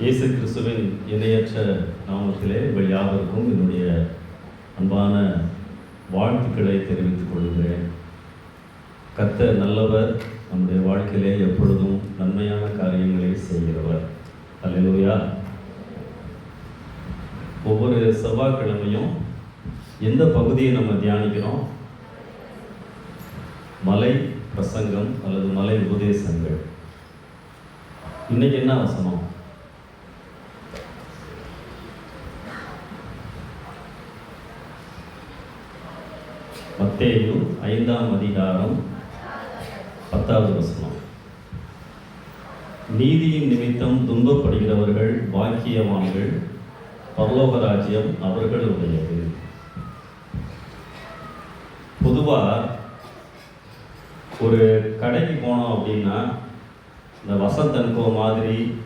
இயேசு கிறிஸ்துவின் இணையற்ற நாமத்திலே உங்கள் யாவருக்கும் என்னுடைய அன்பான வாழ்த்துக்களை தெரிவித்துக் கொள்கிறேன். கத்த நல்லவர் நம்முடைய வாழ்க்கையிலே எப்பொழுதும் நன்மையான காரியங்களை செய்கிறவர். அல்லையா ஒவ்வொரு செவ்வாய்க்கிழமையும் எந்த பகுதியை நம்ம தியானிக்கிறோம்? மலை பிரசங்கம் அல்லது மலை உபதேசங்கள். இன்னைக்கு என்ன அவசரம்? மத்தேயு ஐந்தாம் அதிகாரம் பத்தாவது வசனம். நீதியின் நிமித்தம் துன்பப்படுகிறவர்கள் பாக்கியவான்கள் பரலோக ராஜ்யம் அவர்களுடையது. பொதுவாக ஒரு கடைக்கு போனோம் அப்படின்னா இந்த வசந்த் மாதிரி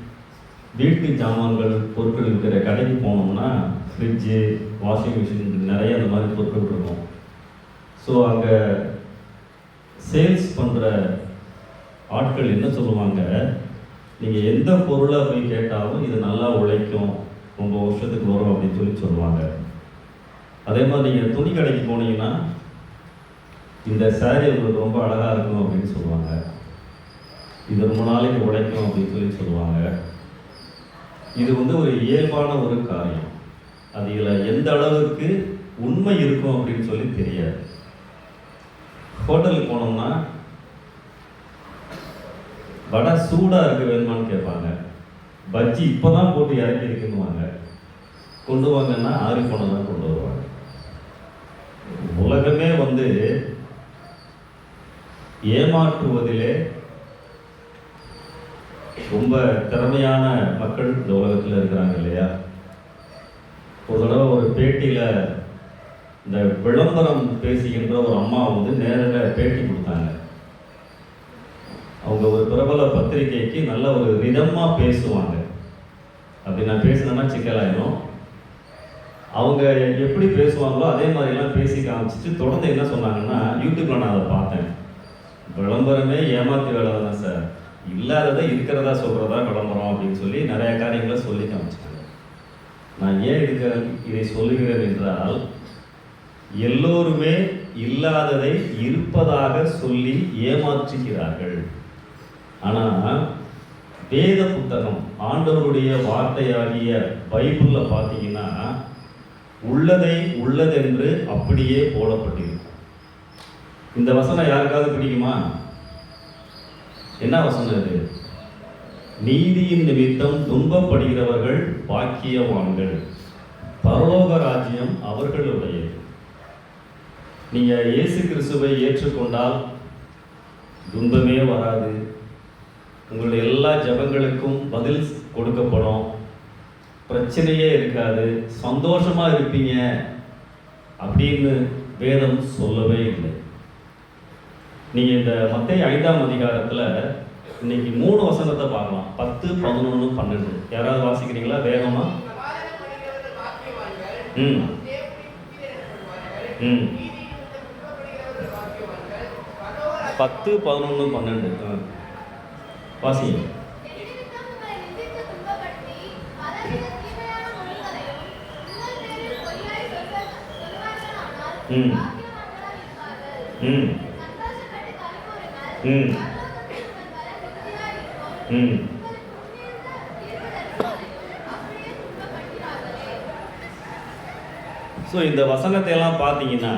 வீட்டு ஜாமான்கள் பொருட்கள் இருக்கிற கடைக்கு போனோம்னா ஃப்ரிட்ஜு வாஷிங் மிஷின் நிறைய அந்த மாதிரி பொருட்கள் இருக்கும் ஸோ அங்கே சேல்ஸ் பண்ணுற ஆட்கள் என்ன சொல்லுவாங்க? நீங்கள் எந்த பொருளை போய் கேட்டாலும் இது நல்லா உழைக்கும் ரொம்ப வருஷத்துக்கு வரும் அப்படின்னு சொல்லி சொல்லுவாங்க. அதே மாதிரி நீங்கள் துணி கடைக்கு போனீங்கன்னா இந்த சேரீ உங்களுக்கு ரொம்ப அழகாக இருக்கும் அப்படின்னு சொல்லுவாங்க. இது ரொம்ப நாளைக்கு உழைக்கும் அப்படின்னு சொல்லி சொல்லுவாங்க. இது வந்து ஒரு இயல்பான ஒரு காரியம். அதில் எந்த அளவுக்கு உண்மை இருக்கும் அப்படின்னு சொல்லி தெரியாது. ஹோட்டலுக்கு போனோம்னா வடை சூடாக இருக்க வேணுமான்னு கேட்பாங்க. பஜ்ஜி இப்போ தான் போட்டு இறக்கி இருக்குன்னுவாங்க கொண்டு வாங்கன்னா ஆறி போனதான் கொண்டு வருவாங்க. உலகமே வந்து ஏமாற்றுவதிலே ரொம்ப திறமையான மக்கள் இந்த உலகத்தில் இருக்கிறாங்க இல்லையா? ஒரு தடவை ஒரு பேட்டியில் இந்த விளம்பரம் பேசுகின்ற ஒரு அம்மா வந்து நேரில் பேட்டி கொடுத்தாங்க. அவங்க ஒரு பிரபல பத்திரிகைக்கு நல்ல ஒரு விதமாக பேசுவாங்க. அப்படி நான் பேசினேன்னா சிக்கலாயிடும் அவங்க எப்படி பேசுவாங்களோ அதே மாதிரிலாம் பேசி காமிச்சிட்டு தொடர்ந்து என்ன சொன்னாங்கன்னா யூடியூப்ல நான் அதை பார்த்தேன். விளம்பரமே ஏமாத்தி வேலை தான் சார். இல்லாததை இருக்கிறதா சொல்கிறதா விளம்பரம் அப்படின்னு சொல்லி நிறைய காரியங்களை சொல்லி காமிச்சிட்டாங்க. நான் ஏன் இதுக்கு இதை சொல்லுகிறேன் என்றால் எல்லோருமே இல்லாததை இருப்பதாக சொல்லி ஏமாற்றுகிறார்கள். ஆனால் வேத புத்தகம் ஆண்டவருடைய வார்த்தையாகிய பைபிளில் பார்த்தீங்கன்னா உள்ளதை உள்ளதென்று அப்படியே போடப்பட்டிருக்கும். இந்த வசனம் யாருக்காவது பிடிக்குமா? என்ன வசனம் இது? நீதியின் நிமித்தம் துன்பப்படுகிறவர்கள் பாக்கியவான்கள். பரலோக ராஜ்யம் அவர்களுடையது. நீங்க இயேசு கிறிஸ்துவை ஏற்றுக்கொண்டால் துன்பமே வராது. உங்களுடைய எல்லா ஜெபங்களுக்கும் பதில் கொடுக்கப்படும். பிரச்சனையே இருக்காது. சந்தோஷமா இருப்பீங்க அப்படின்னு வேதம் சொல்லவே இல்லை. நீங்க இந்த மத்திய ஐந்தாம் அதிகாரத்துல இன்னைக்கு மூணு வசனத்தை பார்க்கலாம். பத்து பதினொன்று பன்னெண்டு. யாராவது வாசிக்கிறீங்களா? வேகமா? ம். ம். பத்து பதினொன்று பன்னெண்டு. வாசி ம். ம். ம். ம். ஸோ இந்த வசனத்தை எல்லாம் பார்த்தீங்கன்னா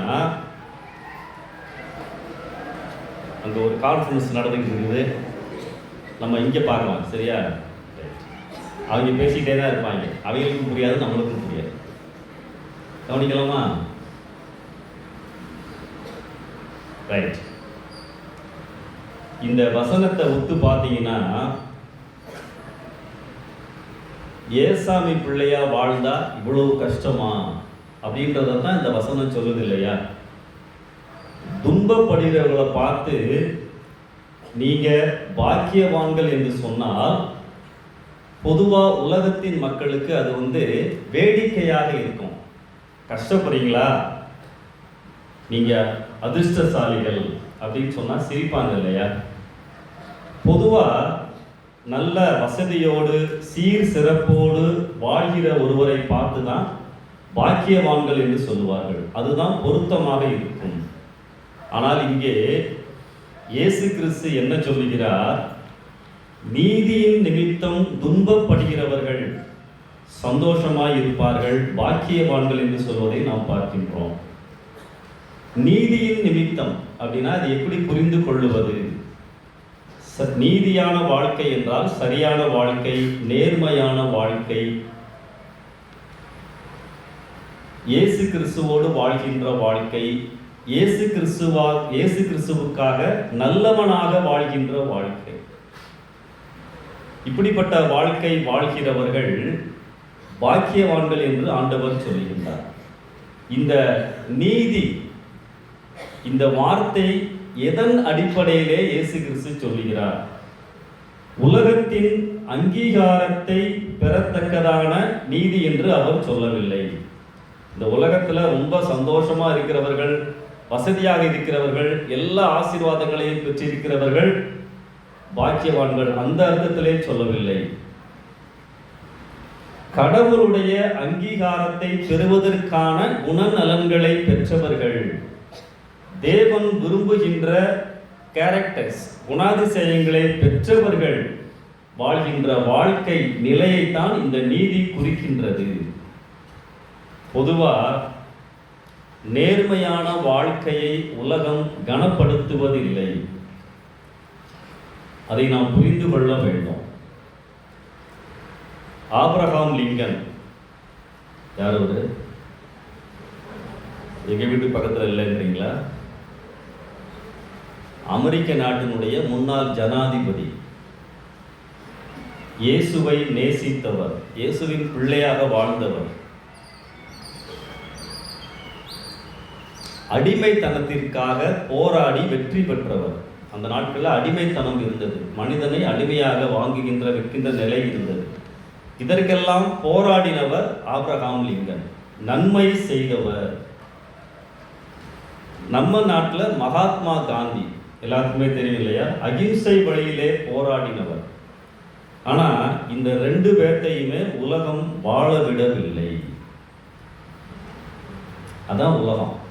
அங்கே ஒரு கான்ஃபரன்ஸ் நடந்துக்கிட்டு இருக்குது நம்ம இங்கே பார்க்கலாம் சரியா? அவங்க பேசிக்கிட்டே தான் இருப்பாங்க. அவங்களுக்கும் புரியாது நம்மளுக்கும் புரியாது. கவனிக்கலாமா? ரைட் இந்த வசனத்தை ஒத்து பார்த்தீங்கன்னா ஏசாமி பிள்ளையா வாழ்ந்தா இவ்வளவு கஷ்டமா? அப்படின்றத தான் இந்த வசனம் சொல்லுது இல்லையா? துன்பப்படுகிறவர்களை பார்த்து நீங்க பாக்கியவான்கள் என்று சொன்னால் பொதுவா உலகத்தின் மக்களுக்கு அது வந்து வேடிக்கையாக இருக்கும். கஷ்டப்படுறீங்களா? நீங்க அதிர்ஷ்டசாலிகள் அப்படின்னு சொன்னா சிரிப்பாங்க இல்லையா? பொதுவா நல்ல வசதியோடு சீர் சிறப்போடு வாழ்கிற ஒருவரை பார்த்து தான் பாக்கியவான்கள் என்று சொல்லுவார்கள். அதுதான் பொருத்தமாக இருக்கும். ஆனால் இங்கே இயேசு கிறிஸ்து என்ன சொல்லுகிறார்? நீதியின் நிமித்தம் துன்பப்படுகிறவர்கள் சந்தோஷமாய் இருப்பார்கள் பாக்கியவான்கள் என்று சொல்வதை நாம் பார்க்கின்றோம். நீதியின் நிமித்தம் அப்படின்னா அது எப்படி புரிந்து கொள்ளுவது? ச- நீதியான வாழ்க்கை என்றால் சரியான வாழ்க்கை நேர்மையான வாழ்க்கை. இயேசு கிறிஸ்துவோடு வாழ்கின்ற வாழ்க்கை இயேசு கிறிஸ்துவா இயேசு கிறிஸ்துவுக்காக நல்லவனாக வாழ்கின்ற வாழ்க்கை. இப்படிப்பட்ட வாழ்க்கை வாழ்கிறவர்கள் பாக்கியவான்கள் என்று ஆண்டவர் சொல்லுகின்றார் இந்த நீதி இந்த வார்த்தை எதன் அடிப்படையிலே இயேசு கிறிஸ்து சொல்லுகிறார்? உலகத்தின் அங்கீகாரத்தை பெறத்தக்கதான நீதி என்று அவர் சொல்லவில்லை. இந்த உலகத்துல ரொம்ப சந்தோஷமா இருக்கிறவர்கள் வசதியாக இருக்கிறவர்கள் எல்லா ஆசீர்வாதங்களையும் பெற்றிருக்கிறவர்கள் பாக்கியவான்கள் அந்த அர்த்தத்திலே சொல்லவில்லை. கடவுளுடைய அங்கீகாரத்தை பெறுவதற்கான குணநலன்களை பெற்றவர்கள். தேவன் விரும்புகின்ற கேரக்டர்ஸ் குணாதிசயங்களை பெற்றவர்கள் வாழ்கின்ற வாழ்க்கை நிலையைத்தான் இந்த நீதி குறிக்கின்றது. பொதுவாக நேர்மையான வாழ்க்கையை உலகம் கனப்படுத்துவதில்லை. அதை நாம் புரிந்து கொள்ள வேண்டும். Abraham Lincoln. யார் அவரு? எங்கள் வீட்டு பக்கத்தில் இல்லைன்றீங்களா அமெரிக்க நாட்டினுடைய முன்னாள் ஜனாதிபதி. இயேசுவை நேசித்தவர். இயேசுவின் பிள்ளையாக வாழ்ந்தவர். அடிமைத்தனத்திற்காக போராடி வெற்றி பெற்றவர். அந்த நாட்களில் அடிமைத்தனம் இருந்தது. மனிதனை அடிமையாக வாங்குகின்ற விற்கின்ற நிலை இருந்தது. இதற்கெல்லாம் போராடினவர் ஆப்ரஹாம் லிங்கன். நன்மை செய்தவர். நம்ம நாட்டில் மகாத்மா காந்தி. எல்லாருக்குமே தெரியும் இல்லையா? அகிம்சை வழியிலே போராடினவர். ஆனா இந்த ரெண்டு பேர்த்தையுமே உலகம் வாழ விடவில்லை. அதான் உலகம்.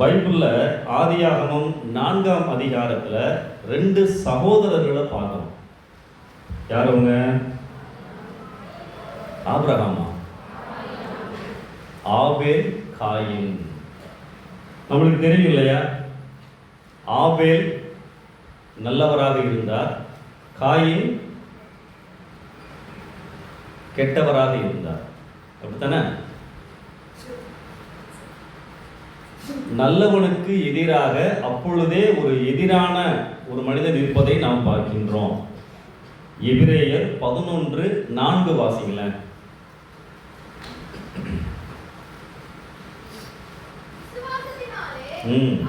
பைபிளில் ஆதியாகமம் நான்காம் அதிகாரத்தில் ரெண்டு சகோதரர்களை பார்க்கணும். யார் அவங்க? ஆப்ரஹாமா ஆபேல் காயின். நம்மளுக்கு தெரியும் இல்லையா? ஆபேல் நல்லவராக இருந்தார் காயின் கெட்டவராக இருந்தார். அப்படித்தானே? நல்லவனுக்கு எதிராக அப்பொழுதே ஒரு எதிரான ஒரு மனிதன் இருப்பதை நாம் பார்க்கின்றோம். எபிரேயர் பதினொன்று நான்கு வாசிங்களேன் ம்.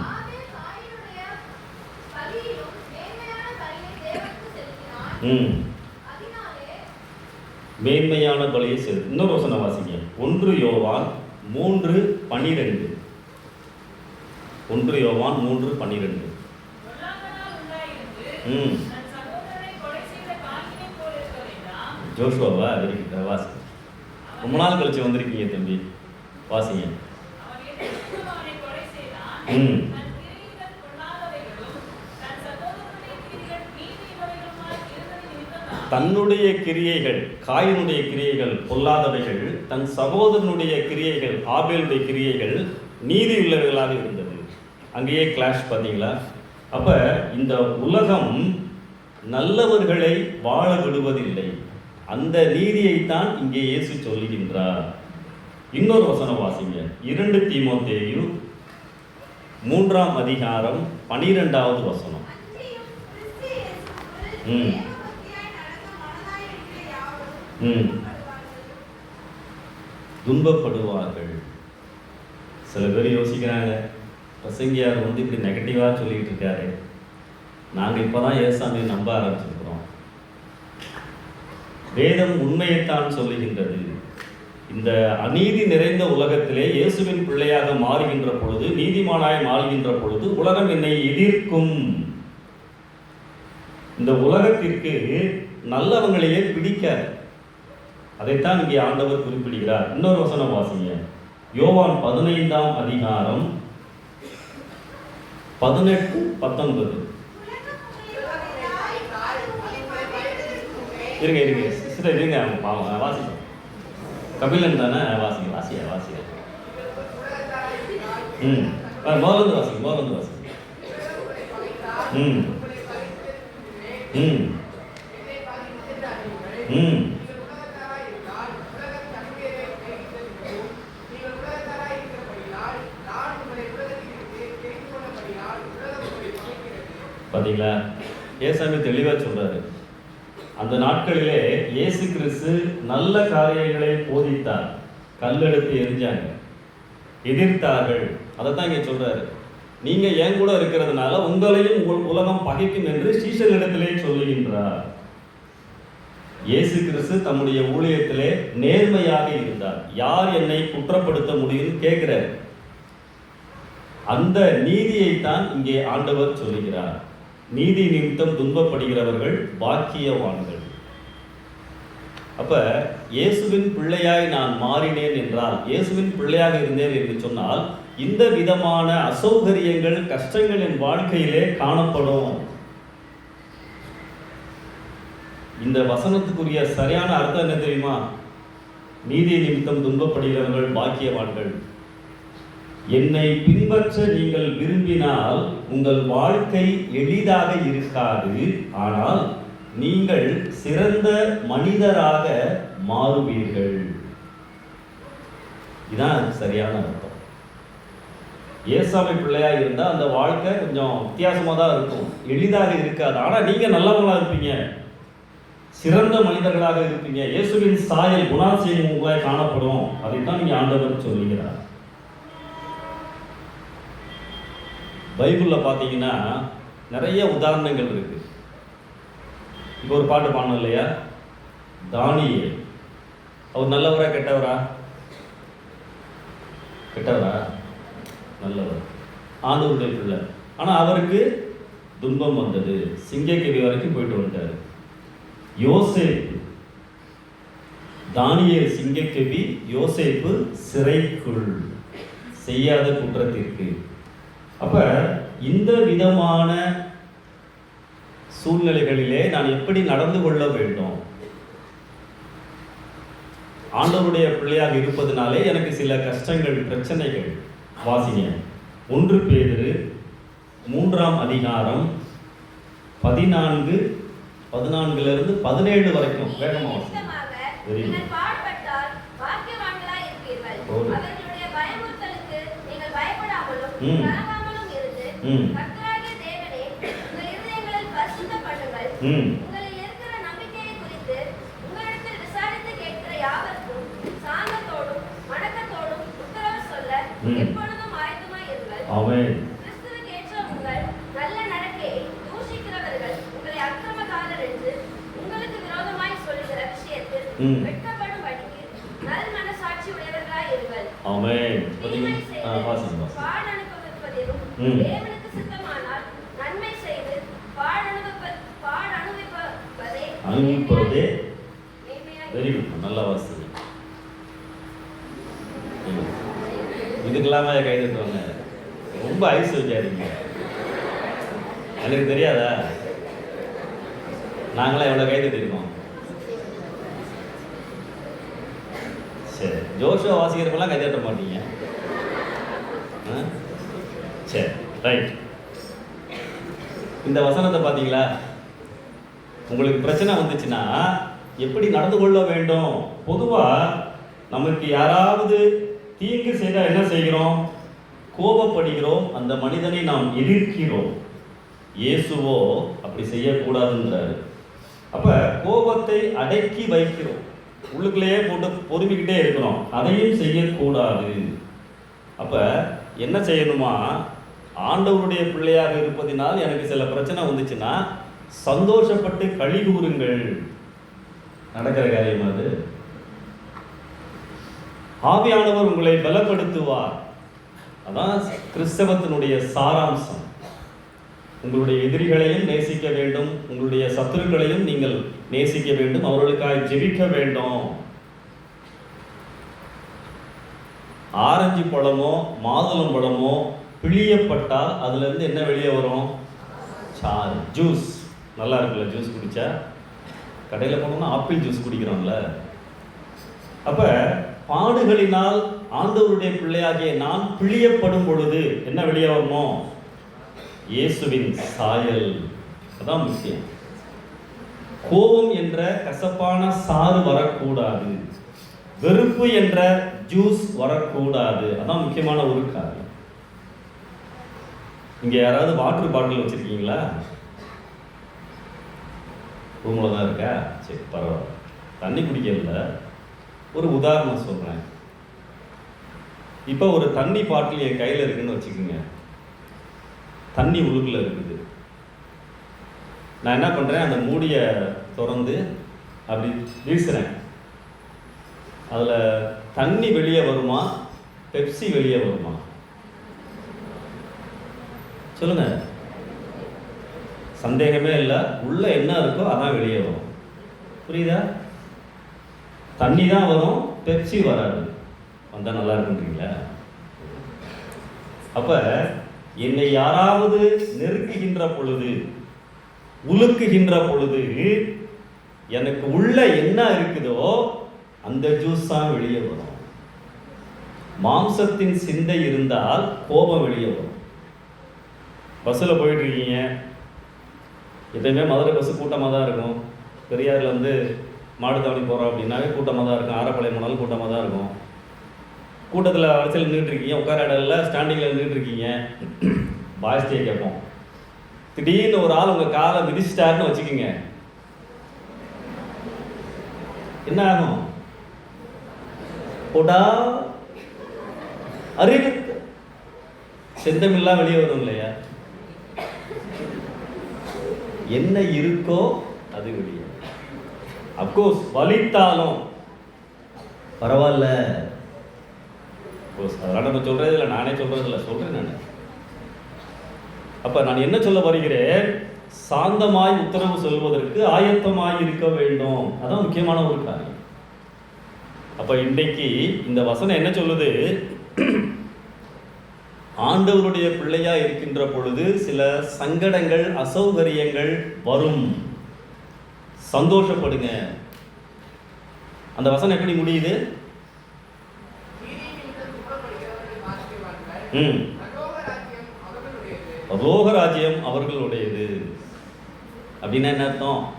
ம். மேன்மையான பலியை செல் இன்னொரு வசனம் வாசிங்க. ஒன்று யோவான் மூன்று பன்னிரெண்டு ஒன்று யோவான் மூன்று பன்னிரெண்டு. ம். ஜோஷுவாவா? இருக்கு வாசி. ரொம்ப நாள் கழிச்சு வந்திருக்கீங்க தம்பி. வாசிங்க. ம். தன்னுடைய கிரியைகள் காயினுடைய கிரியைகள் பொல்லாதவைகள் தன் சகோதரனுடைய கிரியைகள் ஆபேலுடைய கிரியைகள் நீதி உள்ளவர்களாக இருக்கும் அங்கேயே கிளாஷ் பார்த்தீங்களா அப்போ இந்த உலகம் நல்லவர்களை வாழ விடுவதில்லை. அந்த நீதியைத்தான் இங்கே இயேசு சொல்லுகின்றார். இன்னொரு வசனம் வாசிங்க இரண்டு தீமோத்தேயு மூன்றாம் அதிகாரம் பனிரெண்டாவது வசனம். ம். ம். துன்பப்படுவார்கள். சில பேர் யோசிக்கிறாங்க. பிரசங்கியார் வந்து இப்படி நெகட்டிவாக சொல்லிக்கிட்டு இருக்காரு நாங்கள் இப்போ தான் ஏசாமியை நம்ப ஆரம்பிச்சிருக்கிறோம். வேதம் உண்மையைத்தான் சொல்லுகின்றது. இந்த அநீதி நிறைந்த உலகத்திலே இயேசுவின் பிள்ளையாக மாறுகின்ற பொழுது நீதிமானாய் மாறுகின்ற பொழுது உலகம் என்னை எதிர்க்கும். இந்த உலகத்திற்கு நல்லவங்களையே பிடிக்காது. அதைத்தான் இங்கே ஆண்டவர் குறிப்பிடுகிறார். இன்னொரு வசனம் வாசிங்க. யோவான் பதினைந்தாம் அதிகாரம் பதினெட்டு பத்தொன்பது. இருங்க இருங்க. சிஸ்டர் இருங்க. பாவம். வாசிங்க கபிலன் தானே? வாசிங்க வாசியா வாசிங்க ம். ஆ, வாசிங்க முதல்ல வாசிங்க. ம். ம். ம். பார்த்தீங்களா ஏசாமி தெளிவாக சொல்றாரு. அந்த நாட்களிலே இயேசு கிறிஸ்து நல்ல காரியங்களை போதித்தார். கல்லெடுத்து எரிஞ்சாங்க. எதிர்த்தார்கள். அதை தான் இங்கே சொல்றாரு. நீங்க என் கூட இருக்கிறதுனால உங்களையும் உலகம் பகைக்கும் என்று சீஷர்களிடத்திலே சொல்லுகின்றார். இயேசு கிறிஸ்து தம்முடைய ஊழியத்திலே நேர்மையாக இருந்தார். யார் என்னை குற்றப்படுத்த முடியும்னு கேட்கிறார். அந்த நீதியைத்தான் இங்கே ஆண்டவர் சொல்லுகிறார். நீதி நிமித்தம் துன்பப்படுகிறவர்கள் பாக்கியவான்கள். அப்ப இயேசுவின் பிள்ளையாய் நான் மாறினேன் என்றால் இயேசுவின் பிள்ளையாக இருந்தேன் என்று சொன்னால் இந்த விதமான அசௌகரியங்கள் கஷ்டங்கள் என் வாழ்க்கையிலே காணப்படும். இந்த வசனத்துக்குரிய சரியான அர்த்தம் என்ன தெரியுமா? நீதி நிமித்தம் துன்பப்படுகிறவர்கள் பாக்கியவான்கள். என்னை பின்பற்ற நீங்கள் விரும்பினால் உங்கள் வாழ்க்கை எளிதாக இருக்காது. ஆனால் நீங்கள் சிறந்த மனிதராக மாறுவீர்கள். இதான் சரியான அர்த்தம். ஏசாமி பிள்ளையாக இருந்தால் அந்த வாழ்க்கை கொஞ்சம் வித்தியாசமாக தான் இருக்கும். எளிதாக இருக்காது. ஆனால் நீங்கள் நல்லவங்களாக இருப்பீங்க. சிறந்த மனிதர்களாக இருப்பீங்க. இயேசுவின் சாயல் குணாசியம் உங்களை காணப்படும். அதைத்தான் நீங்கள் ஆண்டவர் சொல்லுகிறார். பைபிளில் பார்த்தீங்கன்னா நிறைய உதாரணங்கள் இருக்கு. இப்போ ஒரு பாட்டு பாடணும் இல்லையா? தானியே அவர் நல்லவரா கெட்டவரா? கெட்டவரா? நல்லவர். ஆண்டவருடைய பிள்ளை ஆனால் அவருக்கு துன்பம் வந்தது. சிங்கக்கவி வரைக்கும் போயிட்டு வந்துட்டார். யோசேப்பு. தானியல் சிங்கக்கவி யோசேப்பு சிறைக்குள் செய்யாத குற்றத்திற்கு அப்ப இந்த விதமான சூழ்நிலைகளிலே நான் எப்படி நடந்து கொள்ள வேண்டும்? ஆண்டவருடைய பிள்ளையாக இருப்பதனாலே எனக்கு சில கஷ்டங்கள் பிரச்சனைகள். வாசிங்க. ஒன்று பேதிரு மூன்றாம் அதிகாரம் பதினான்கு பதினான்குல பதினேழு வரைக்கும். வேகமா பயப்படாமலும் ம். அவன் கிறிஸ்துவுக்கேற்ற உங்கள் நல்ல நடக்கையை தூஷிக்கிறவர்கள் உங்களை அக்கிரமக்காரர் என்று உங்களுக்கு விரோதமாய் சொல்லுகிற விஷயத்தில் ம். வெட்கப்படும்படிக்கு நல் மனசாட்சி உடையவர்களாய் இருங்கள். தீமை ஆ வாசிங்க செய்து வாசிங்க பாழ் அனுபவிப்பதிலும் ம். தேவனுக்கு சித்தமானால் நன்மை செய்து அனுபவிப்பதே அனுபவிப்பதே வெரி குட் நல்லா வாசிங்க இதுக்கெல்லாமே கை தட்டுவாங்க ரொம்ப ஐஸ் வச்சாருங்க எனக்கு தெரியாதா? நாங்களாம் எவ்வளோ கை தட்டிருக்கோம் சரி. ஜோஷுவா வாசிக்கிறப்பெல்லாம் கை தட்ட மாட்டீங்க ஆ? சரி ரைட் இந்த வசனத்தை பார்த்தீங்களா? உங்களுக்கு பிரச்சனை வந்துச்சுன்னா எப்படி நடந்து கொள்ள வேண்டும்? பொதுவாக நமக்கு யாராவது தீங்கு செய்தால் என்ன செய்கிறோம்? கோபப்படுகிறோம். அந்த மனிதனை நாம் எதிர்க்கிறோம். இயேசுவோ அப்படி செய்யக்கூடாதுன்றாரு. அப்போ கோபத்தை அடக்கி வைக்கிறோம். உள்ளுக்குள்ளேயே போட்டு பொறுமிக்கிட்டே இருக்கிறோம். அதையும் செய்யக்கூடாது. அப்போ என்ன செய்யணுமா? ஆண்டவருடைய பிள்ளையாக இருப்பதினால் எனக்கு சில பிரச்சனை வந்துச்சுன்னா சந்தோஷப்பட்டு கழி கூறுங்கள் நடக்கிற காரியம் அது. ஆவியானவர் உங்களை பலப்படுத்துவார். அதான் கிறிஸ்தவத்தினுடைய சாராம்சம். உங்களுடைய எதிரிகளையும் நேசிக்க வேண்டும். உங்களுடைய சத்துருக்களையும் நீங்கள் நேசிக்க வேண்டும். அவர்களுக்காக ஜெபிக்க வேண்டும். ஆரஞ்சு பழமோ மாதுளம் பழமோ பிழியப்பட்டால் அதுலேருந்து என்ன வெளியே வரும்? சாறு ஜூஸ் நல்லா இருக்குல்ல ஜூஸ் குடித்தா கடையில் போனோம்னா ஆப்பிள் ஜூஸ் குடிக்கிறோம்ல. அப்போ பாடுகளினால் ஆண்டவருடைய பிள்ளையாகிய நான் பிழியப்படும் பொழுது என்ன வெளியே வரணும்? இயேசுவின் சாயல். அதான் முக்கியம். கோபம் என்ற கசப்பான சாறு வரக்கூடாது. வெறுப்பு என்ற ஜூஸ் வரக்கூடாது. அதான் முக்கியமான ஒரு காரியம். இங்கே யாராவது வாட்டர் பாட்டில் வச்சுருக்கீங்களா? ரூமில் தான் இருக்கா? சரி பரவாயில்ல. தண்ணி குடிக்கல. ஒரு உதாரணம் சொல்கிறேன் இப்போ ஒரு தண்ணி பாட்டில் என் கையில் இருக்குன்னு வச்சுக்கோங்க. தண்ணி உழுகில் இருக்குது. நான் என்ன பண்ணுறேன் அந்த மூடியை திறந்து அப்படி வீசுகிறேன் அதில் தண்ணி வெளியே வருமா? பெப்சி வெளியே வருமா? சொல்லுங்க. சந்தேகமே இல்லை. உள்ள என்ன இருக்கோ அதான் வெளியே வரும். புரியுதா? தண்ணி தான் வரும் பெப்சி வராது. வந்தால் நல்லா இருக்குன்றீங்களா? அப்ப என்னை யாராவது நெருக்குகின்ற பொழுது உலுக்குகின்ற பொழுது எனக்கு உள்ள என்ன இருக்குதோ அந்த ஜூஸ் தான் வெளியே வரும். மாம்சத்தின் சிந்தை இருந்தால் கோபம் வெளியே வரும். பஸ்ஸில் போயிட்டுருக்கீங்க. எப்பயுமே மதுரை பஸ்ஸு கூட்டமாக தான் இருக்கும். பெரியாரில் வந்து மாடுத்தாவணி போகிறோம் அப்படின்னாவே கூட்டமாக தான் இருக்கும். ஆரப்பாளையம் போனாலும் கூட்டமாக தான் இருக்கும். கூட்டத்தில் வரிசையில் நின்றுட்டு இருக்கீங்க உட்கார இடம்ல ஸ்டாண்டிங்கில் நின்றுட்டு இருக்கீங்க பாய்ஸ்டே கேட்போம். திடீர்னு ஒரு ஆள் உங்கள் காலை மிதிச்சிட்டாருன்னு வச்சுக்கோங்க. என்ன ஆகும்? போட்டா அறிவு செந்தமில்லாம் வெளியே வரும் இல்லையா என்ன இருக்கோ அது வெளியே. அப்கோர்ஸ் வலித்தாலும். பரவாயில்ல. அதெல்லாம் நம்ம சொல்றது இல்லை நானே சொல்றது இல்லை சொல்றேன் நான். அப்ப நான் என்ன சொல்ல வருகிறேன்? சாந்தமாய் உத்தரவு சொல்வதற்கு ஆயத்தமாய் இருக்க வேண்டும். அதான் முக்கியமான ஒரு காரியம். அப்ப இன்றைக்கு இந்த வசனம் என்ன சொல்லுது? ஆண்டவருடைய பிள்ளையா இருக்கின்ற பொழுது சில சங்கடங்கள் அசௌகரியங்கள் வரும். சந்தோஷப்படுங்க. அந்த வசனம் எப்படி முடியுது? ம். பரலோக அவர்களுடையது. அப்படின்னா என்ன அர்த்தம்?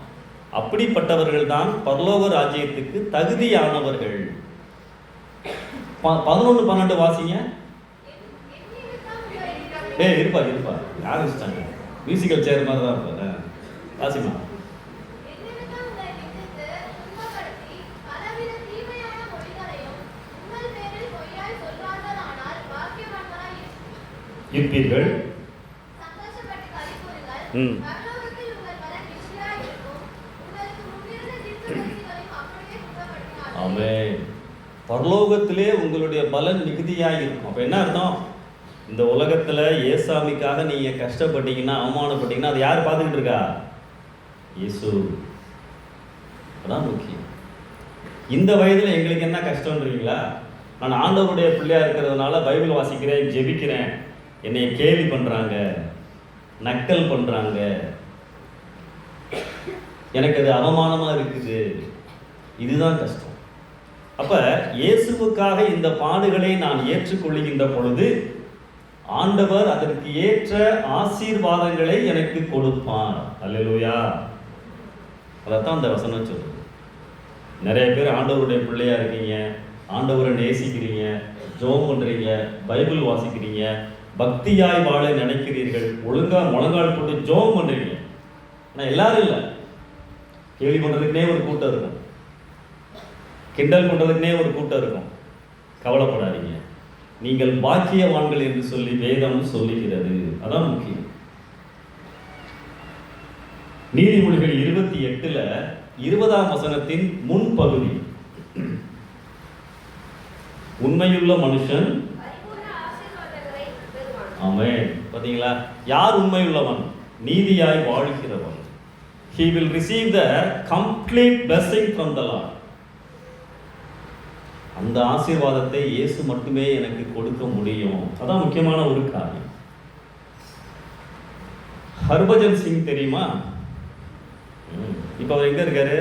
அப்படிப்பட்டவர்கள் தான் பரலோக ராஜ்யத்துக்கு தகுதியானவர்கள். பதினொன்று பன்னெண்டு வாசிங்க. ஏய் இருப்பா இருப்பா. யார் வச்சுட்டாங்க மியூசிக்கல் சேர் மாதிரி தான் இருப்பாரு வாசிமா. இருப்பீர்கள். ம். ஆமென். பரலோகத்திலே உங்களுடைய பலன் மிகுதியாக இருக்கும் அப்போ என்ன அர்த்தம்? இந்த உலகத்தில் ஏசாமிக்காக நீங்கள் கஷ்டப்பட்டீங்கன்னா அவமானப்பட்டீங்கன்னா அது யார் பார்த்துக்கிட்டு இருக்கா? இயேசு. அதான் முக்கியம். இந்த வயதில் எங்களுக்கு என்ன கஷ்டம்ன்றீங்களா? நான் ஆண்டவருடைய பிள்ளையாக இருக்கிறதுனால பைபிள் வாசிக்கிறேன் ஜெபிக்கிறேன். என்னை கேள்வி பண்ணுறாங்க நக்கல் பண்ணுறாங்க எனக்கு அது அவமானமாக இருக்குது. இதுதான் கஷ்டம். அப்போ இயேசுவுக்காக இந்த பாடுகளை நான் ஏற்றுக்கொள்ளுகின்ற பொழுது ஆண்டவர் அதற்கு ஏற்ற ஆசீர்வாதங்களை எனக்கு கொடுப்பார். அல்லேலூயா. அதைத்தான் அந்த வசனம் சொல்லுது. நிறைய பேர் ஆண்டவருடைய பிள்ளையா இருக்கீங்க ஆண்டவரை நேசிக்கிறீங்க ஜோம் பண்றீங்க பைபிள் வாசிக்கிறீங்க பக்தியாய் வாழ நினைக்கிறீர்கள் ஒழுங்கா முழங்கால் போட்டு ஜோம் பண்றீங்க. ஆனால் எல்லாரும் இல்லை. கேள்வி பண்றதுக்குனே ஒரு கூட்டம் இருக்கும். கிண்டல் பண்றதுக்குனே ஒரு கூட்டம் இருக்கும். கவலைப்படாதீங்க. நீங்கள் பாக்கியவான்கள் என்று சொல்லி வேதம் சொல்லுகிறது. அதான் முக்கியம். நீதிமொழிகள் இருபத்தி எட்டுல இருபதாம் வசனத்தின் முன்பகுதி. உண்மையுள்ள மனுஷன் ஆமே பார்த்தீங்களா யார் உண்மையுள்ளவன்? நீதியாய் வாழ்கிறவன். He will receive the complete blessing from the Lord. அந்த ஆசீர்வாதத்தை இயேசு மட்டுமே எனக்கு கொடுக்க முடியும். அதான் முக்கியமான ஒரு காரியம். ஹர்பஜன் சிங் தெரியுமா? இப்போ அவர் எங்கே இருக்காரு?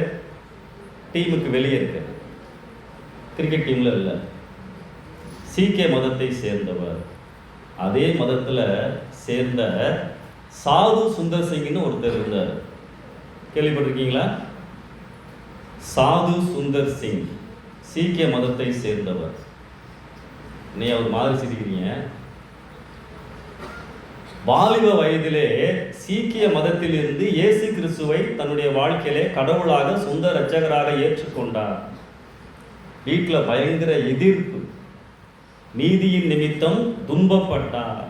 டீமுக்கு வெளியே இருக்காரு. கிரிக்கெட் டீமில் இல்லை. சீக்கிய மதத்தை சேர்ந்தவர். அதே மதத்தில் சேர்ந்த சாது சுந்தர் சிங்னு ஒருத்தர் இருந்தார். கேள்விப்பட்டிருக்கீங்களா? சாது சுந்தர் சிங். சீக்கிய மதத்தை சேர்ந்தவர். நீ அவர் மாதிரி சிரிக்கிறீங்க வாலிப வயதிலே சீக்கிய மதத்திலிருந்து இயேசு கிறிஸ்துவை தன்னுடைய வாழ்க்கையிலே கடவுளாக சொந்த இரட்சகராக ஏற்றுக்கொண்டார். வீட்டில் பயங்கர எதிர்ப்பு. நீதியின் நிமித்தம் துன்பப்பட்டார்.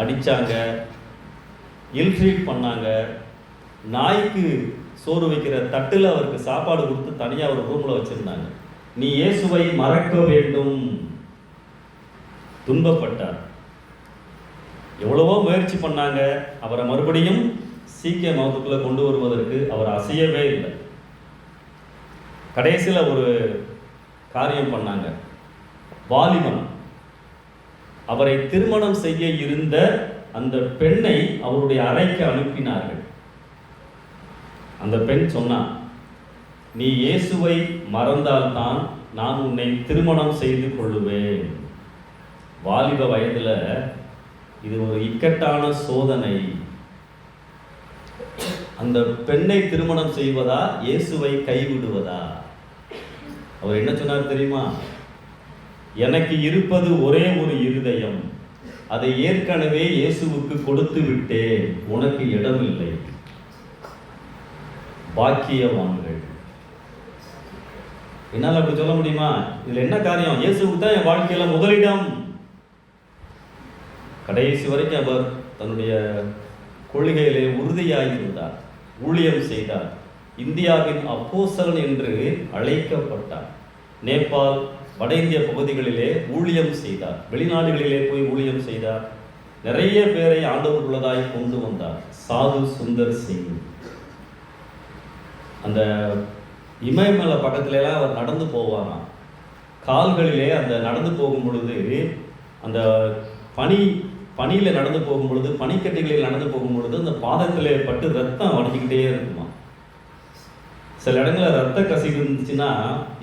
அடிச்சாங்க இல்ட்ரீட் பண்ணாங்க. நாய்க்கு சோறு வைக்கிற தட்டில் அவருக்கு சாப்பாடு கொடுத்து தனியாக ஒரு ரூமில் வச்சுருந்தாங்க. நீ இயேசுவை மறக்க வேண்டும். துன்பப்பட்டார். எவ்வளவோ முயற்சி பண்ணாங்க. அவரை மறுபடியும் சீக்கிய மதத்துக்குள்ளே கொண்டு வருவதற்கு அவர் அசையவே இல்லை. கடைசியில் ஒரு காரியம் பண்ணாங்க. வாலிபன். அவரை திருமணம் செய்ய இருந்த அந்த பெண்ணை அவருடைய அறைக்கு அனுப்பினார்கள். அந்த பெண் சொன்னான் நீ இயேசுவை மறந்தால்தான் நான் உன்னை திருமணம் செய்து கொள்ளுவேன். வாலிப வயதில் இது ஒரு இக்கட்டான சோதனை. அந்த பெண்ணை திருமணம் செய்வதா இயேசுவை கைவிடுவதா? அவர் என்ன சொன்னார் தெரியுமா? எனக்கு இருப்பது ஒரே ஒரு இருதயம். அதை ஏற்கனவே இயேசுவுக்கு கொடுத்து விட்டேன். உனக்கு இடமில்லை. பாக்கியவான்கள் என்னால் அப்படி சொல்ல முடியுமா? இதில் என்ன காரியம்? இயேசுக்கு தான் என் வாழ்க்கையில் முதலிடம். கடைசி வரைக்கும் அவர் தன்னுடைய கொள்கையிலே உறுதியாகி இருந்தார் ஊழியம் செய்தார். இந்தியாவின் அப்போசலன் என்று அழைக்கப்பட்டார். நேபாள் வட இந்திய பகுதிகளிலே ஊழியம் செய்தார். வெளிநாடுகளிலே போய் ஊழியம் செய்தார். நிறைய பேரை ஆண்டவர்களதாய் கொண்டு வந்தார். சாது சுந்தர் சிங். அந்த இமயமலை பக்கத்துலலாம் அவர் நடந்து போவாராம். கால்களிலே அந்த நடந்து போகும் பொழுது அந்த பனி பனியில் நடந்து போகும் பொழுது பனிக்கட்டிகளில் நடந்து போகும் பொழுது அந்த பாதத்திலே பட்டு ரத்தம் வடிஞ்சுக்கிட்டே இருக்குமா? சில இடங்களில் ரத்த கசிவு இருந்துச்சுன்னா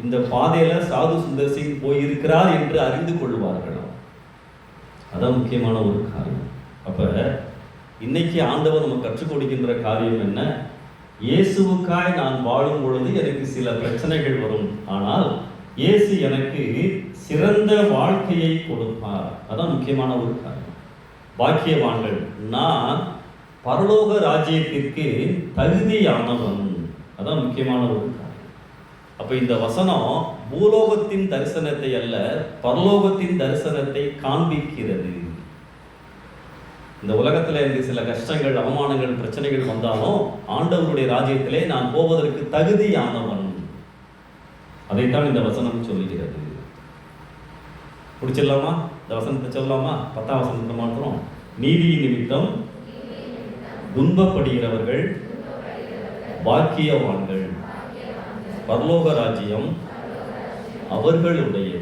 இந்த பாதையில் சாது சுந்தர் சிங் போயிருக்கிறார் என்று அறிந்து கொள்வார்கள் அதான் முக்கியமான ஒரு காரியம். அப்போ இன்னைக்கு ஆண்டவர் நம்ம கற்றுக் கொடுக்கின்ற காரியம் என்ன? இயேசுவுக்காய் நான் வாழும் பொழுது எனக்கு சில பிரச்சனைகள் வரும். ஆனால் இயேசு எனக்கு சிறந்த வாழ்க்கையை கொடுப்பார். அதான் முக்கியமான ஒரு காரணம். பாக்கியவான்கள் நான் பரலோக ராஜ்யத்திற்கு தகுதியானவன். அதான் முக்கியமான ஒரு காரணம். அப்போ இந்த வசனம் பூலோகத்தின் தரிசனத்தை அல்ல பரலோகத்தின் தரிசனத்தை காண்பிக்கிறது. இந்த உலகத்தில் எனக்கு சில கஷ்டங்கள் அவமானங்கள் பிரச்சனைகள் வந்தாலும் ஆண்டவருடைய ராஜ்யத்திலே நான் போவதற்கு தகுதியானவன். அதைத்தான் இந்த வசனம் சொல்லுகிறது. பிடிச்சிடலாமா? இந்த வசனத்தை சொல்லலாமா? பத்தாம் வசனத்தை மாத்திரம். நீதியின் நிமித்தம் துன்பப்படுகிறவர்கள் பாக்கியவான்கள். பரலோக ராஜ்யம் அவர்களுடைய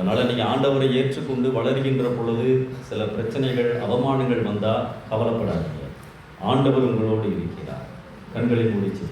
அதனால் நீங்கள் ஆண்டவரை ஏற்றுக்கொண்டு வளர்கின்ற பொழுது சில பிரச்சனைகள் அவமானங்கள் வந்தால் கவலைப்படாதீங்க. ஆண்டவர் உங்களோடு இருக்கிறார். கண்களை முடிச்சு